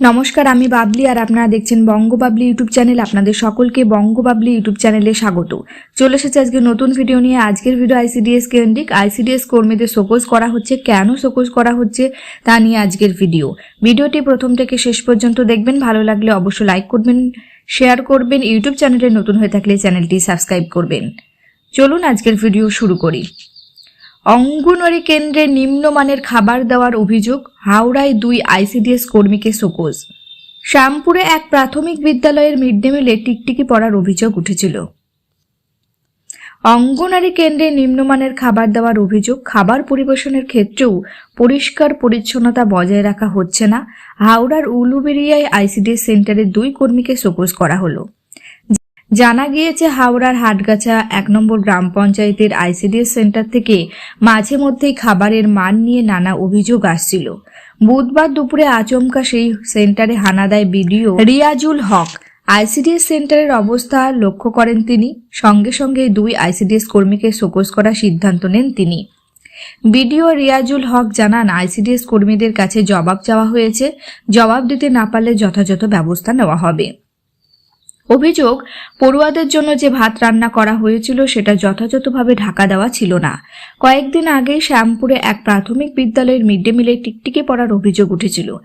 নমস্কার, আমি বাবলি আর আপনারা দেখছেন বঙ্গবাবলি ইউটিউব চ্যানেল। আপনাদের সকলকে বঙ্গবাবলি ইউটিউব চ্যানেলে স্বাগত। চলে এসেছে আজকে নতুন ভিডিও নিয়ে। আজকের ভিডিও আইসিডিএস কেন্দ্রিক। আইসিডিএস কর্মীদের শোকজ করা হচ্ছে। কেন শোকজ করা হচ্ছে তা নিয়ে আজকের ভিডিও। ভিডিওটি প্রথম থেকে শেষ পর্যন্ত দেখবেন। ভালো লাগলে অবশ্যই লাইক করবেন, শেয়ার করবেন, ইউটিউব চ্যানেলে নতুন হয়ে থাকলে চ্যানেলটি সাবস্ক্রাইব করবেন। চলুন আজকের ভিডিও শুরু করি। অঙ্গনওয়াড়ি কেন্দ্রে নিম্নমানের খাবার দেওয়ার অভিযোগ হাওড়ায় দুই আইসিডিএস কর্মীকে শোকজ শ্যামপুরে এক প্রাথমিক বিদ্যালয়ের মিড ডে মিলে টিকটিকি পড়ার অভিযোগ উঠেছিল। অঙ্গনারী কেন্দ্রে নিম্নমানের খাবার দেওয়ার অভিযোগ খাবার পরিবেশনের ক্ষেত্রেও পরিষ্কার পরিচ্ছন্নতা বজায় রাখা হচ্ছে না। হাওড়ার উলুবেরিয়ায় আইসিডিএস সেন্টারের দুই কর্মীকে শোকজ করা হলো। জানা গিয়েছে হাওড়ার হাটগাছা এক নম্বর গ্রাম পঞ্চায়েতের আইসিডিএস সেন্টার থেকে মাঝে মধ্যেই খাবারের মান নিয়ে নানা অভিযোগ আসছিল। বুধবার দুপুরে আচমকা সেই সেন্টারে হানা দেয় বিডিও রিয়াজুল হক। আইসিডিএস সেন্টারের অবস্থা লক্ষ্য করেন তিনি, সঙ্গে সঙ্গে দুই আইসিডিএস কর্মীকে শোকজ করার সিদ্ধান্ত নেন তিনি। বিডিও রিয়াজুল হক জানান, আইসিডিএস কর্মীদের কাছে জবাব চাওয়া হয়েছে, জবাব দিতে না পারলে যথাযথ ব্যবস্থা নেওয়া হবে। অভিযোগ, পড়ুয়াদের জন্য যে ভাত রান্না করা হয়েছিল সেটা যথাযথভাবে ঢাকা দেওয়া ছিল না। কয়েকদিন আগে শ্যামপুরে এক প্রাথমিক বিদ্যালয়ের মিড ডে মিলে টিকটিকি পড়ার অভিযোগ উঠেছিল।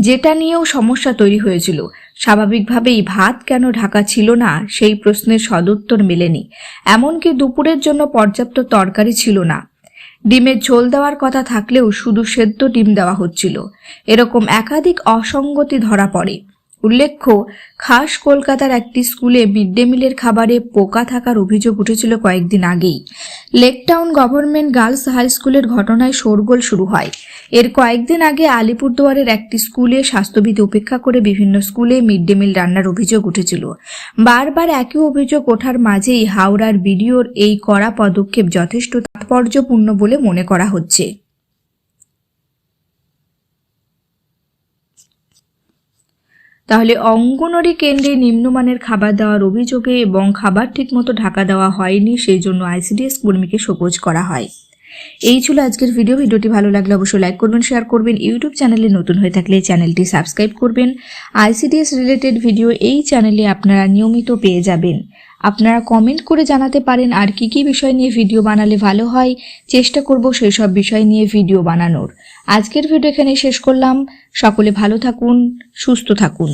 যেটা নিয়েও সমস্যা তৈরি হয়েছিল। স্বাভাবিকভাবেই ভাত কেন ঢাকা ছিল না, সেই প্রশ্নের সদুত্তর মেলেনি। এমনকি দুপুরের জন্য পর্যাপ্ত তরকারি ছিল না। ডিমের ঝোল দেওয়ার কথা থাকলেও শুধু সেদ্ধ ডিম দেওয়া হচ্ছিল। এরকম একাধিক অসঙ্গতি ধরা পড়ে। উল্লেখ্য, খাস কলকাতার একটি স্কুলে মিড ডে মিলের খাবারে পোকা থাকার অভিযোগ উঠেছিল কয়েকদিন আগেই। লেকটাউন গভর্নমেন্ট গার্লস হাই স্কুলের ঘটনায় শোরগোল শুরু হয়। এর কয়েকদিন আগে আলিপুরদুয়ারের একটি স্কুলে স্বাস্থ্যবিধি উপেক্ষা করে বিভিন্ন স্কুলে মিড ডে মিল রান্নার অভিযোগ উঠেছিল। বারবার একই অভিযোগ ওঠার মাঝেই হাওড়ার বিডিওর এই কড়া পদক্ষেপ যথেষ্ট তাৎপর্যপূর্ণ বলে মনে করা হচ্ছে। তাহলে অঙ্গনওয়াড়ি কেন্দ্রে নিম্নমানের খাবার দেওয়ার অভিযোগে এবং খাবার ঠিকমতো ঢাকা দেওয়া হয়নি, সেই জন্য আইসিডিএস কর্মীকে সবুজ করা হয়। এই ছিল আজকের ভিডিও। ভিডিওটি ভালো লাগলে অবশ্যই লাইক করবেন, শেয়ার করবেন। ইউটিউব চ্যানেলে নতুন হয়ে থাকলে চ্যানেলটি সাবস্ক্রাইব করবেন। আইসিডিএস রিলেটেড ভিডিও এই চ্যানেলে আপনারা নিয়মিত পেয়ে যাবেন। আপনারা কমেন্ট করে জানাতে পারেন আর কি কি বিষয় নিয়ে ভিডিও বানালে ভালো হয়। চেষ্টা করব সেই সব বিষয় নিয়ে ভিডিও বানানোর। আজকের ভিডিও এখানে শেষ করলাম। সকলে ভালো থাকুন, সুস্থ থাকুন।